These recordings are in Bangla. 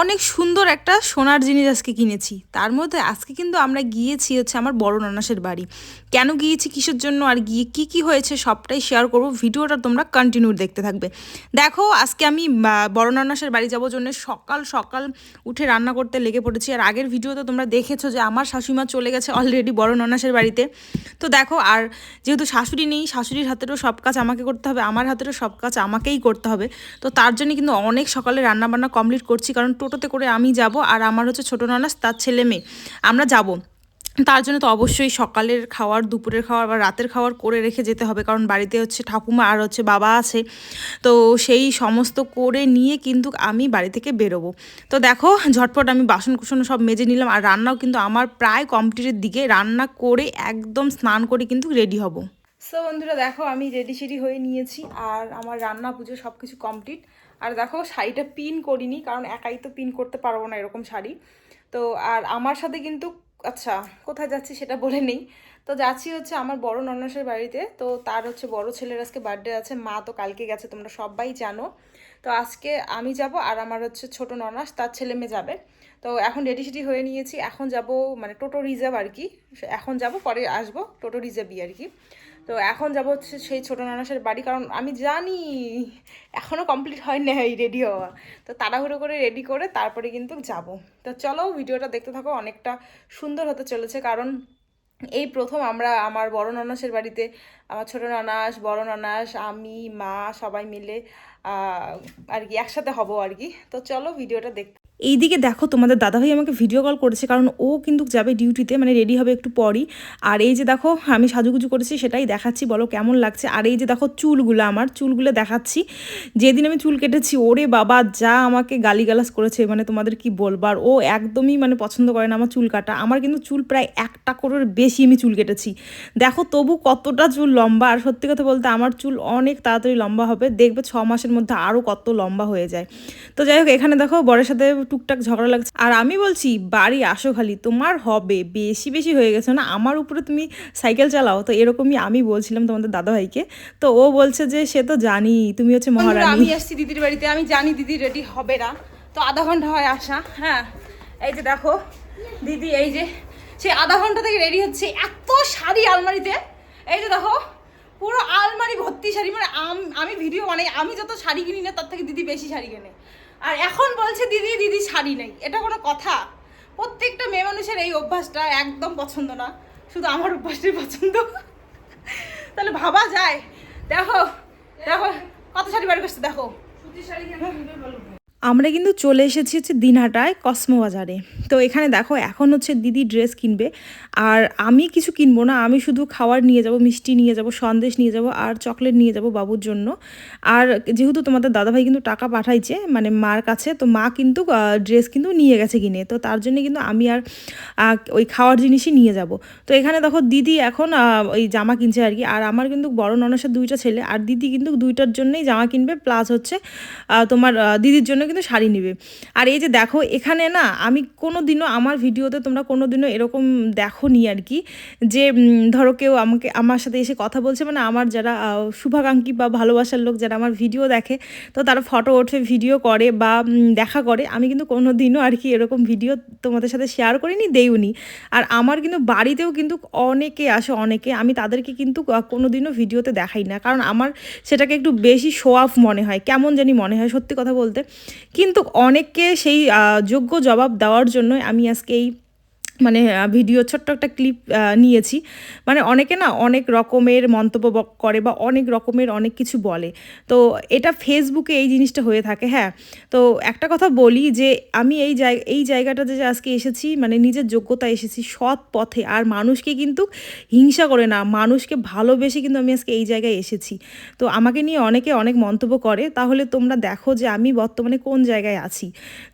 অনেক সুন্দর একটা সোনার জিনিস আজকে কিনেছি। তার মধ্যে আজকে কিন্তু আমরা গিয়েছি হচ্ছে আমার বড় নানাসের বাড়ি। কেন গিয়েছি, কিসের জন্য, আর গিয়ে কি কি হয়েছে সবটাই শেয়ার করব। ভিডিওটা তোমরা কন্টিনিউ দেখতে থাকবে। দেখো, আজকে আমি বড় নানাসের বাড়ি যাব জন্য সকাল সকাল উঠে রান্না করতে লেগে পড়েছি। আর আগের ভিডিওতে তোমরা দেখেছ যে আমার শাশুড়িমা চলে গেছে অলরেডি বড় নানাসের বাড়িতে। তো দেখো, আর যেহেতু শাশুড়ি নেই, শাশুড়ির হাতেরও সব কাজ আমাকে করতে হবে, আমার হাতেরও সব কাজ আমাকেই করতে হবে। তো তার জন্য কিন্তু অনেক সকালে রান্না বান্না কমপ্লিট করছি, কারণ টোটোতে করে আমি যাব আর আমার হচ্ছে ছোটো নানাস তার ছেলে মেয়ে। আমরা যাব। তার জন্য তো অবশ্যই সকালের খাওয়ার, দুপুরের খাওয়ার বা রাতের খাওয়ার করে রেখে যেতে হবে। কারণ বাড়িতে হচ্ছে ঠাকুমা আর হচ্ছে বাবা আছে। তো সেই সমস্ত করে নিয়ে কিন্তু আমি বাড়ি থেকে বেরোবো। তো দেখো, ঝটপট আমি বাসন কুসন সব মেজে নিলাম আর রান্নাও কিন্তু আমার প্রায় কমপ্লিটের দিকে। রান্না করে একদম স্নান করে কিন্তু রেডি হব। সো বন্ধুরা, দেখো আমি রেডি সেডি হয়ে নিয়েছি আর আমার রান্না পুজো সব কিছু কমপ্লিট আর দেখো শাড়িটা পিন করিনি, কারণ একাই তো পিন করতে পারব না এরকম শাড়ি। তো আর আমার সাথে কিন্তু আচ্ছা কোথায় যাচ্ছি সেটা বলে নেই। তো যাচ্ছি হচ্ছে আমার বড় ননসের বাড়িতে, তো তার হচ্ছে বড় ছেলের আজকে বার্থডে আছে, মা তো কালকে গেছে, তোমরা সবাই জানো। তো আজকে আমি যাব আর আমার হচ্ছে ছোট ননাস, তার ছেলে মেয়ে যাবে। তো এখন রেডি সেডি হয়ে নিয়েছি, এখন যাব মানে টোটো রিজার্ভ আর কি। এখন যাব, পরে আসব টোটো রিজার্ভই আর কি। তো এখন যাব হচ্ছে সেই ছোটো নানাসের বাড়ি, কারণ আমি জানি এখনও কমপ্লিট হয় এই রেডি হওয়া। তো তাড়াহুড়ো করে রেডি করে তারপরে কিন্তু যাব। তো চলো ভিডিওটা দেখতে থাকো, অনেকটা সুন্দর হতে চলেছে, কারণ এই প্রথম আমরা আমার বড় ননাসের বাড়িতে, আমার ছোটো ননাস, বড় ননাস, আমি, মা, সবাই মিলে আর কি একসাথে হব আর কি। তো চলো ভিডিওটা দেখ এইদিকে দেখো তোমাদের দাদাভাই আমাকে ভিডিও কল করেছে, কারণ ও কিন্তু যাবে ডিউটিতে মানে রেডি হবে একটু পরই। আর এই যে দেখো, আমি সাজুগুজু করেছি, সেটাই দেখাচ্ছি, বলো কেমন লাগছে। আর এই যে দেখো চুলগুলো আমার, চুলগুলো দেখাচ্ছি। যেদিন আমি চুল কেটেছি, ওরে বাবা, যা আমাকে গালিগালাজ করেছে মানে তোমাদের কি বলবার ও একদমই মানে পছন্দ করে না আমার চুল কাটা। আমার কিন্তু চুল প্রায় একটা করের বেশি আমি চুল কেটেছি। দেখো তবু কতটা চুল লম্বা, আর সত্যি কথা বলতে আমার চুল অনেক তাড়াতাড়ি লম্বা হবে। দেখবে ছ মাসের মধ্যে আরও কত লম্বা হয়ে যায়। তো যাই হোক, এখানে দেখো বরের সাথে টুকটাক ঝগড়া লাগছে। আর আমি বলছি বাড়ি আসো খালি তোমার হবে বেশি বেশি হয়ে গেছে না? আমার উপরে তুমি সাইকেল চালাও। তো এরকমই আমি বলছিলাম তোমাদের দাদাভাইকে। তো ও বলছে যে সে তো জানি তুমি হচ্ছে মহারানী। আমি আসছি দিদির বাড়িতে। আমি জানি দিদি রেডি হবে না। তো আধা ঘণ্টা হয় আসা হ্যাঁ? এই যে দেখো দিদি এই যে সেই আধা ঘণ্টা থেকে রেডি হচ্ছে। এত শাড়ি আলমারিতে এই যে দেখো পুরো আলমারি ভর্তি শাড়ি। মানে আম- আমি ভিডিও মানে আমি যত শাড়ি কিনি না তার থেকে দিদি বেশি শাড়ি কেনে। আর এখন বলছে, দিদি দিদি শাড়ি নেই। এটা কোনো কথা? প্রত্যেকটা মেয়ে মানুষের এই অভ্যাসটা একদম পছন্দ না। শুধু আমার অভ্যাসটাই পছন্দ। তাহলে ভাবা যায়। দেখো দেখো, কত শাড়ি বার করছে, দেখো। আমরা কিন্তু চলে এসেছি হচ্ছে দিনহাটায় কসমো বাজারে। তো এখানে দেখো এখন হচ্ছে দিদি ড্রেস কিনবে। আর আমি কিছু কিনবো না, আমি শুধু খাওয়ার নিয়ে যাব, মিষ্টি নিয়ে যাব, সন্দেশ নিয়ে যাব আর চকলেট নিয়ে যাব বাবুর জন্য। আর যেহেতু তোমাদের দাদাভাই কিন্তু টাকা পাঠাইছে মানে মার কাছে, তো মা কিন্তু ড্রেস কিন্তু নিয়ে গেছে কিনে। তো তার জন্য কিন্তু আমি আর ওই খাওয়ার জিনিসই নিয়ে যাব। তো এখানে দেখো দিদি এখন ওই জামা কিনছে আর কি। আর আমার কিন্তু বড় ননসের দুইটা ছেলে, আর দিদি কিন্তু দুইটার জন্যই জামা কিনবে, প্লাস হচ্ছে তোমার দিদির জন্য কিন্তু শাড়ি নেবে। আর এই যে দেখো, এখানে না আমি কোনো দিনও আমার ভিডিওতে তোমরা কোনো দিনও এরকম দেখো নি আর কি, যে ধরো কেউ আমাকে, আমার সাথে এসে কথা বলছে মানে আমার যারা শুভাকাঙ্ক্ষী বা ভালোবাসার লোক যারা আমার ভিডিও দেখে, তো তারা ফটো ওঠে, ভিডিও করে বা দেখা করে। আমি কিন্তু কোনো দিনও আর কি এরকম ভিডিও তোমাদের সাথে শেয়ার করিনি, দেইওনি। আর আমার কিন্তু বাড়িতেও কিন্তু অনেকে আসে, অনেকে, আমি তাদেরকে কিন্তু কোনো দিনও ভিডিওতে দেখাই না। কারণ আমার সেটাকে একটু বেশি শো অফ মনে হয়, কেমন জানি মনে হয়, সত্যি কথা বলতে। কিন্তু অনেককে সেই যোগ্য জবাব দেওয়ার জন্য আমি আজকে এই মানে ভিডিও, ছোট্ট একটা ক্লিপ নিয়েছি। মানে অনেকে না অনেক রকমের মন্তব্য করে বা অনেক রকমের অনেক কিছু বলে। তো এটা ফেসবুকে এই জিনিসটা হয়ে থাকে হ্যাঁ। তো একটা কথা বলি যে, আমি এই জায়গা এই জায়গাটাতে যে আজকে এসেছি মানে নিজের যোগ্যতা এসেছি, সৎ পথে। আর মানুষকে কিন্তু হিংসা করে না, মানুষকে ভালোবেসে কিন্তু আমি আজকে এই জায়গায় এসেছি। তো আমাকে নিয়ে অনেকে অনেক মন্তব্য করে। তাহলে তোমরা দেখো যে, আমি বর্তমানে কোন জায়গায় আছি।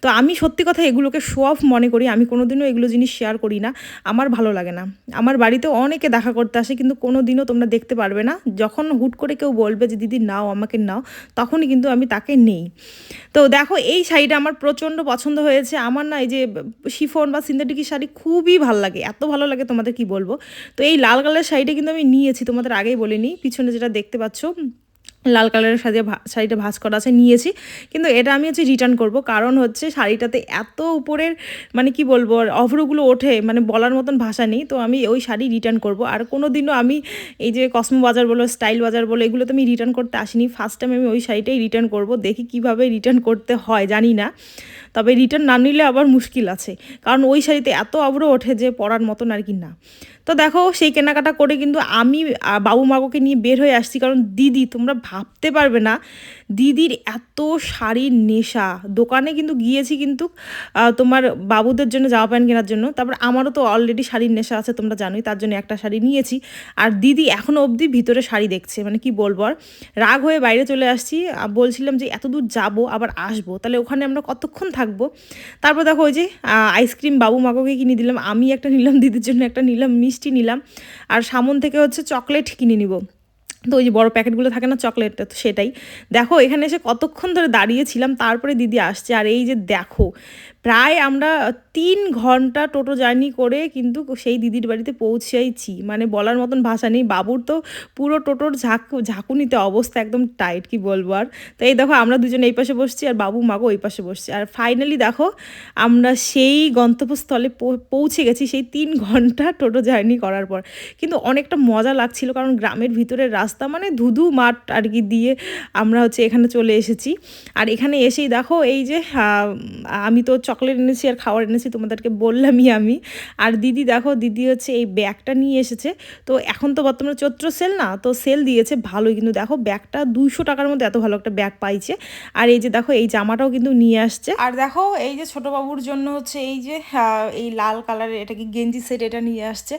তো আমি সত্যি কথা এগুলোকে শো অফ মনে করি। আমি কোনোদিনও এগুলো জিনিস শেয়ার করি না। আমার ভালো লাগে না। আমার বাড়িতে অনেকে দেখা করতে আসে, কিন্তু কোনো দিনও তোমরা দেখতে পারবে না। যখন হুট করে কেউ বলবে যে, দিদি, নাও, আমাকে নাও, তখনই কিন্তু আমি তাকে নেই। তো দেখো, এই শাড়িটা আমার প্রচণ্ড পছন্দ হয়েছে। আমার না এই যে শিফন বা সিন্থেটিক শাড়ি খুবই ভালো লাগে। এত ভালো লাগে তোমাদের কি বলব? তো এই লাল কালার শাড়িটা কিন্তু আমি নিয়েছি, তোমাদের আগেই বলিনি পিছনে যেটা দেখতে পাচ্ছ লাল কালারের সাথে শাড়িটা ভাঁজ করা আছে, নিয়েছি। কিন্তু এটা আমি হচ্ছে রিটার্ন করব। কারণ হচ্ছে শাড়িটাতে এত উপরের মানে কি বলব, অভ্রগুলো ওঠে মানে বলার মতন ভাষা নেই। তো আমি ওই শাড়ি রিটার্ন করব। আর কোনো দিনও আমি এই যে কসমো বাজার বলো স্টাইল বাজার বলো, এগুলো তো আমি রিটার্ন করতে আসিনি। ফার্স্ট টাইম আমি ওই শাড়িটাই রিটার্ন করব। দেখি কীভাবে রিটার্ন করতে হয়, জানি না। তবে রিটার্ন না নিলে আবার মুশকিল আছে। কারণ ওই শাড়িতে এত আবরো ওঠে যে পরার মতন আর কি না। তো দেখো, সেই কেনাকাটা করে কিন্তু আমি বাবু মাগোকে নিয়ে বের হয়ে আসছি। কারণ দিদি, তোমরা ভাবতে পারবে না দিদির এত শাড়ির নেশা। দোকানে কিন্তু গিয়েছি কিন্তু তোমার বাবুদের জন্য জামা প্যান্ট কেনার জন্য। তারপর আমারও তো অলরেডি শাড়ির নেশা আছে, তোমরা জানোই, তার জন্য একটা শাড়ি নিয়েছি। আর দিদি এখনও অবধি ভিতরে শাড়ি দেখছে মানে কি বলব আর। রাগ হয়ে বাইরে চলে আসছি বলছিলাম যে এত দূর যাব, আবার আসব। তাহলে ওখানে আমরা কতক্ষণ থাকব? তারপর দেখো ওই যে আইসক্রিম বাবু মাগোকে কিনে দিলাম আমি একটা নিলাম, দিদির জন্য একটা নিলাম, মিষ্টি নিলাম। আর সামন থেকে হচ্ছে চকলেট কিনে নিব। তো ওই যে বড়ো প্যাকেটগুলো থাকে না, চকলেটটা তো সেটাই। দেখো, এখানে এসে কতক্ষণ ধরে দাঁড়িয়েছিলাম তারপরে দিদি আসছে। আর এই যে দেখো প্রায় আমরা তিন ঘণ্টা টোটো জার্নি করে কিন্তু সেই দিদির বাড়িতে পৌঁছাইছি। মানে বলার মতন ভাষা নেই। বাবুর তো পুরো টোটোর ঝাঁক, ঝাঁকুনিতে অবস্থা একদম টাইট কি বলব আর। তো এই দেখো আমরা দুজন এই পাশে বসছি আর বাবু, মাগো ওই পাশে বসছি। আর ফাইনালি দেখো আমরা সেই গন্তব্যস্থলে পৌঁছে গেছি সেই তিন ঘণ্টা টোটো জার্নি করার পর। কিন্তু অনেকটা মজা লাগছিল কারণ গ্রামের ভিতরের রাস্তা মানে ধুধু মাঠ আর কি দিয়ে আমরা হচ্ছে এখানে চলে এসেছি। আর এখানে এসেই দেখো এই যে আমি তো চকলেট এনেছি আর খাবার এনেছি, তোমাদেরকে বললামই আমি। আর দিদি দেখো, দিদি হচ্ছে এই ব্যাগটা নিয়ে এসেছে। তো এখন তো বর্তমানে চৈত্র সেল না, তো সেল দিয়েছে ভালোই। কিন্তু দেখো, ব্যাগটা দুইশো টাকার মধ্যে এত ভালো একটা ব্যাগ পাইছে। আর এই যে দেখো, এই জামাটাও কিন্তু নিয়ে আসছে। আর দেখো, এই যে ছোট বাবুর জন্য হচ্ছে এই যে এই লাল কালারের এটা কি গেঞ্জি সেট এটা নিয়ে আসছে।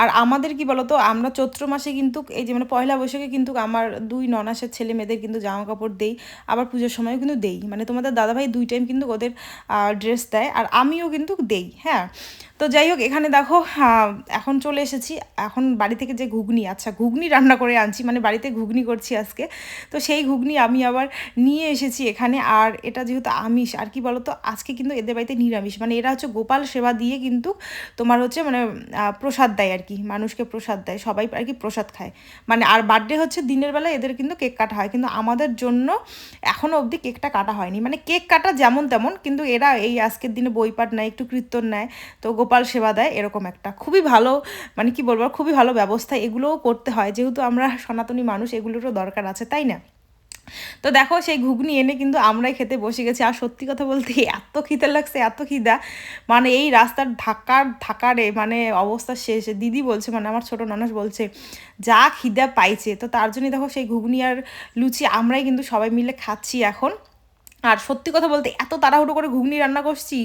আর আমাদের কি বলতো, আমরা চৈত্র মাসে কিন্তু, এই যে মানে পয়লা বৈশাখে কিন্তু আমার দুই ননাসের ছেলে মেয়েদের কিন্তু জামা কাপড় দেই। আবার পুজোর সময়ও কিন্তু দেই। মানে তোমাদের দাদাভাই দুই টাইম কিন্তু ওদের ড্রেস দেয় আর আমিও কিন্তু দেই হ্যাঁ? তো যাই হোক, এখানে দেখো এখন চলে এসেছি। এখন বাড়ি থেকে যে ঘুগনি আচ্ছা ঘুগনি রান্না করে আনছি মানে বাড়িতে ঘুগনি করছি আজকে। তো সেই ঘুগনি আমি আবার নিয়ে এসেছি এখানে, আর এটা যেহেতু আমিষ, আর কি বলতো, আজকে কিন্তু এদের বাড়িতে নিরামিষ। মানে এরা হচ্ছে গোপাল সেবা দিয়ে কিন্তু তোমার হচ্ছে মানে প্রসাদ দেয় আর কি, মানুষকে প্রসাদ দেয়, সবাই আর কি প্রসাদ খায়। মানে আর বার্থডে হচ্ছে দিনের বেলা এদের কিন্তু কেক কাটা হয়, কিন্তু আমাদের জন্য এখনও অবধি কেকটা কাটা হয়নি। মানে কেক কাটা যেমন তেমন, কিন্তু এরা এই আজকের দিনে বইপাট নেয়, একটু কীর্তন নেয়, তো গোপাল সেবা দেয়, এরকম একটা। খুবই ভালো মানে কি বলব, খুবই ভালো ব্যবস্থা এগুলোও করতে হয়। যেহেতু আমরা সনাতনী মানুষ, এগুলোরও দরকার আছে, তাই না? তো দেখো, সেই ঘুগনি এনে কিন্তু আমরাই খেতে বসে গেছি। আর সত্যি কথা বলতে এত খিদে লাগছে, এত খিদা। মানে এই রাস্তার ধাক্কার ধাক্কারে মানে অবস্থা শেষ। দিদি বলছে মানে আমার ছোট ননস বলছে, যা খিদা পাইছে। তো তার জন্যই দেখো, সেই ঘুগনি আর লুচি আমরাই কিন্তু সবাই মিলে খাচ্ছি এখন। আর সত্যি কথা বলতে এত তাড়াহুড়ো করে ঘুগনি রান্না করছি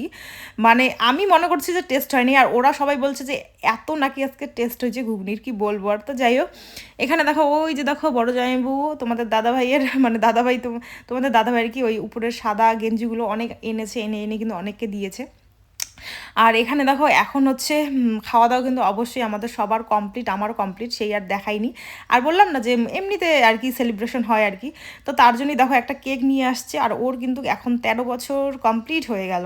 মানে আমি মনে করছি যে টেস্ট হয়নি, আর ওরা সবাই বলছে যে এত নাকি আজকে টেস্ট হয়েছে ঘুগনির, কি বলব? আর তো যাই হোক, এখানে দেখো, ওই যে দেখো, বড় জামাইবু তোমাদের দাদা ভাইয়ের মানে দাদা ভাই তোমাদের দাদা ভাইয়ের কি ওই উপরের সাদা গেঞ্জিগুলো অনেক এনেছে, এনে এনে কিন্তু অনেককে দিয়েছে। আর এখানে দেখো, এখন হচ্ছে খাওয়া দাওয়া কিন্তু অবশ্যই আমাদের সবার কমপ্লিট আমারও কমপ্লিট সেই আর দেখাইনি। আর বললাম না যে, এমনিতে আর কি সেলিব্রেশন হয় আর কি। তো তার জন্যই দেখো একটা কেক নিয়ে আসছে, আর ওর কিন্তু এখন তেরো বছর কমপ্লিট হয়ে গেল।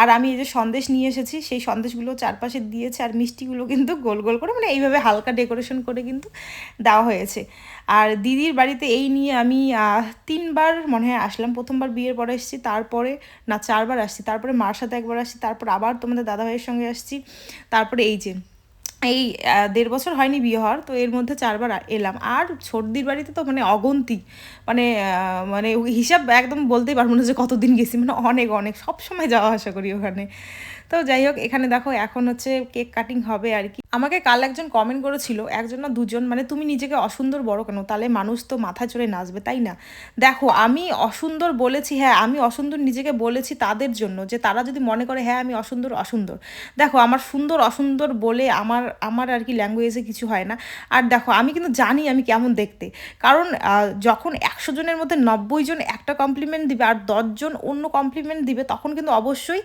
আর আমি এই যে সন্দেশ নিয়ে এসেছি, সেই সন্দেশগুলো চারপাশে দিয়েছে, আর মিষ্টিগুলো কিন্তু গোল গোল করে মানে এইভাবে হালকা ডেকোরেশন করে কিন্তু দেওয়া হয়েছে। আর দিদির বাড়িতে এই নিয়ে আমি তিনবার মনে হয় আসলাম। প্রথমবার বিয়ের পরে এসেছি, তারপরে, না, চারবার আসছি। তারপরে মার সাথে একবার আসছি, তারপর আবার তোমাদের দাদাভাইয়ের সঙ্গে আসছি। তারপরে এই যে, এই দেড় বছর হয়নি বিয়ে হওয়ার, তো এর মধ্যে চারবার এলাম। আর সর্দির বাড়িতে তো মানে অগন্তি মানে মানে হিসাব একদম বলতেই পারব না যে কতদিন গেছি। মানে অনেক অনেক সব সময় যাওয়া আসা করি ওখানে। তো যাই হোক, এখানে দেখো এখন হচ্ছে কেক কাটিং হবে আর কি। আমাকে কাল একজন কমেন্ট করেছিল, একজন না দুজন মানে তুমি নিজেকে অসুন্দর বড় কেন? তাহলে মানুষ তো মাথায় চড়ে নাচবে, তাই না? দেখো, আমি অসুন্দর বলেছি হ্যাঁ আমি অসুন্দর নিজেকে বলেছি তাদের জন্য, যে তারা যদি মনে করে হ্যাঁ আমি অসুন্দর অসুন্দর। দেখো, আমার সুন্দর, অসুন্দর বলে আমার আমার আর কি ল্যাঙ্গুয়েজে কিছু হয় না। আর দেখো, আমি কিন্তু জানি আমি কেমন দেখতে। কারণ যখন একশো জনের মধ্যে নব্বই জন একটা কমপ্লিমেন্ট দিবে আর দশজন অন্য কমপ্লিমেন্ট দিবে, তখন কিন্তু অবশ্যই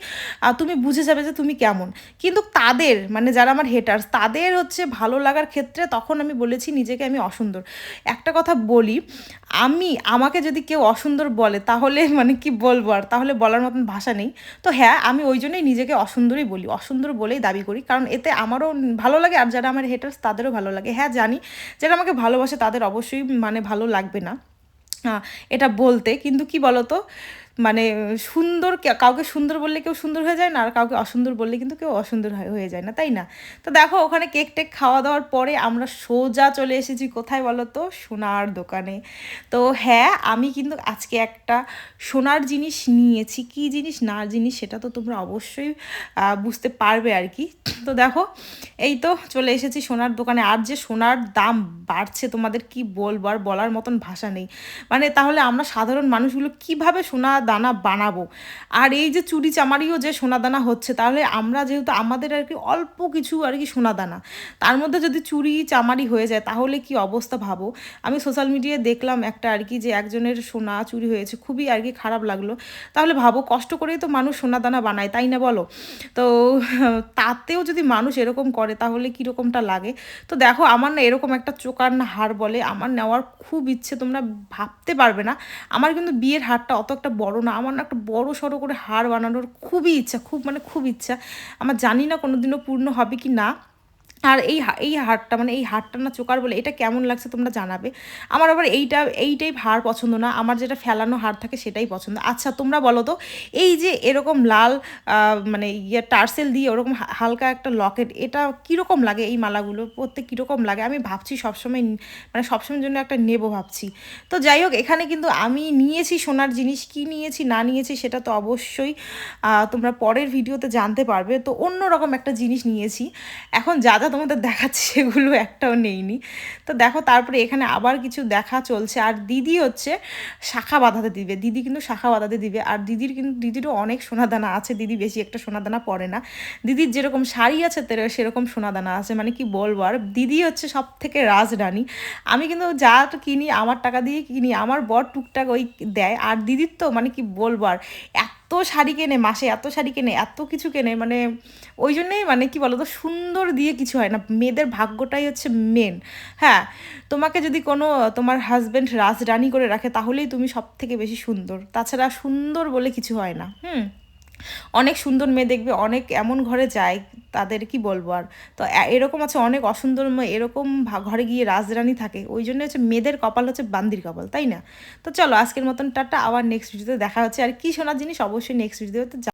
তুমি বুঝে যে তুমি কেমন। কিন্তু তাদের মানে যারা আমার হেটার্স তাদের হচ্ছে ভালো লাগার ক্ষেত্রে তখন আমি বলেছি নিজেকে আমি অসুন্দর। একটা কথা বলি, আমি, আমাকে যদি কেউ অসুন্দর বলে, তাহলে মানে কি বলব আর? তাহলে বলার মতন ভাষা নেই। তো হ্যাঁ আমি ওই জন্যই নিজেকে অসুন্দরই বলি, অসুন্দর বলেই দাবি করি। কারণ এতে আমারও ভালো লাগে আর যারা আমার হেটার্স তাদেরও ভালো লাগে। হ্যাঁ জানি যারা আমাকে ভালোবাসে, তাদের অবশ্যই মানে ভালো লাগবে না। এটা বলতে। কিন্তু কি বলতো? মানে সুন্দর কাউকে সুন্দর বললে কেউ সুন্দর হয়ে যায় না, আর কাউকে অসুন্দর বললে কিন্তু কেউ অসুন্দর হয়ে হয়ে যায় না, তাই না? তো দেখো, ওখানে কেক টেক খাওয়া দাওয়ার পরে আমরা সোজা চলে এসেছি কোথায় বলো তো? সোনার দোকানে। তো হ্যাঁ আমি কিন্তু আজকে একটা সোনার জিনিস নিয়েছি। কি জিনিস? না জিনিস, সেটা তো তোমরা অবশ্যই বুঝতে পারবে আর কি। তো দেখো, এই তো চলে এসেছি সোনার দোকানে। আর যে সোনার দাম বাড়ছে, তোমাদের কি বলব? আর বলার মতন ভাষা নেই। মানে তাহলে আমরা সাধারণ মানুষগুলো কীভাবে সোনা দানা বানাবো। আর এই যে চুরি চামারিও যে সোনা দানা হচ্ছে, তাহলে আমরা যেহেতু আমাদের আর কি অল্প কিছু আর কি সোনা দানা, তার মধ্যে যদি চুরি চামারি হয়ে যায়, তাহলে কি অবস্থা ভাবো? আমি সোশ্যাল মিডিয়ায় দেখলাম একটা আর কি যে একজনের সোনা চুরি হয়েছে, খুবই আর কি খারাপ লাগল। তাহলে ভাবো, কষ্ট করেই তো মানুষ সোনা দানা বানায়, তাই না বলো? তো তাতেও যদি মানুষ এরকম করে, তাহলে কীরকমটা লাগে? তো দেখো, আমার না এরকম একটা চোকার না হার বলে, আমার নেওয়ার খুব ইচ্ছে, তোমরা ভাবতে পারবে না। আমার কিন্তু বিয়ের হারটা অত একটা বড় না, আমার না একটা বড় সড়ো করে হার বানানোর খুবই ইচ্ছা, খুব মানে খুব ইচ্ছা। আমার জানি না কোনোদিনও পূর্ণ হবে কি না। আর এই এই হারটা মানে এই হারটা না চোকার বলে এটা কেমন লাগছে তোমরা জানাবে। আমার আবার এইটা, এইটাই হার পছন্দ না, আমার যেটা ফেলানো হার থাকে সেটাই পছন্দ। আচ্ছা তোমরা বলো তো, এই যে এরকম লাল মানে ইয়ে টার্সেল দিয়ে ওরকম হালকা একটা লকেট, এটা কীরকম লাগে এই মালাগুলো? পরতে কীরকম লাগে? আমি ভাবছি সবসময় মানে সবসময়ের জন্য একটা নেব ভাবছি। তো যাই হোক, এখানে কিন্তু আমি নিয়েছি সোনার জিনিস, কি নিয়েছি, না নিয়েছি সেটা তো অবশ্যই তোমরা পরের ভিডিওতে জানতে পারবে। তো অন্য রকম একটা জিনিস নিয়েছি। এখন যা যা তোমাদের দেখাচ্ছি, সেগুলো একটাও নেইনি। তো দেখো, তারপরে এখানে আবার কিছু দেখা চলছে। আর দিদি হচ্ছে শাখা বাঁধাতে দিবে। দিদি কিন্তু শাখা বাঁধাতে দিবে। আর দিদির কিন্তু দিদিরও অনেক সোনাদানা আছে। দিদি বেশি একটা সোনাদানা পরে না। দিদির যেরকম শাড়ি আছে সেরকম সোনাদানা আছে। মানে কি বলব? আর দিদি হচ্ছে সব থেকে রাজরানী। আমি কিন্তু যা তো কিনি, আমার টাকা দিয়ে কিনি, আমার বর টুকটাক ওই দেয়। আর দিদির তো মানে কি বলব? আর এত শাড়ি কেনে মাসে, এত শাড়ি কেনে, এত কিছু কেনে মানে ওই জন্যেই মানে কি তো সুন্দর দিয়ে কিছু হয় না। মেয়েদের ভাগ্যটাই হচ্ছে মেন হ্যাঁ তোমাকে যদি কোনো, তোমার হাজব্যান্ড রাজরানী করে রাখে, তাহলেই তুমি সব থেকে বেশি সুন্দর। তাছাড়া সুন্দর বলে কিছু হয় না। হুম? অনেক সুন্দর মেয়ে দেখবে, অনেক এমন ঘরে যায়, তাদের কি বলব আর? তো এরকম আছে, অনেক অসুন্দর মেয়ে, এরকম ঘরে গিয়ে রাজরানী থাকে, ওই জন্য হচ্ছে মেয়েদের কপাল হচ্ছে বান্দির কপাল, তাই না? তো চলো আজকের মতন টাটা, আবার নেক্সট ভিডিওতে দেখা হচ্ছে, আর কি শোনার জিনিস অবশ্যই নেক্সট ভিডিওতে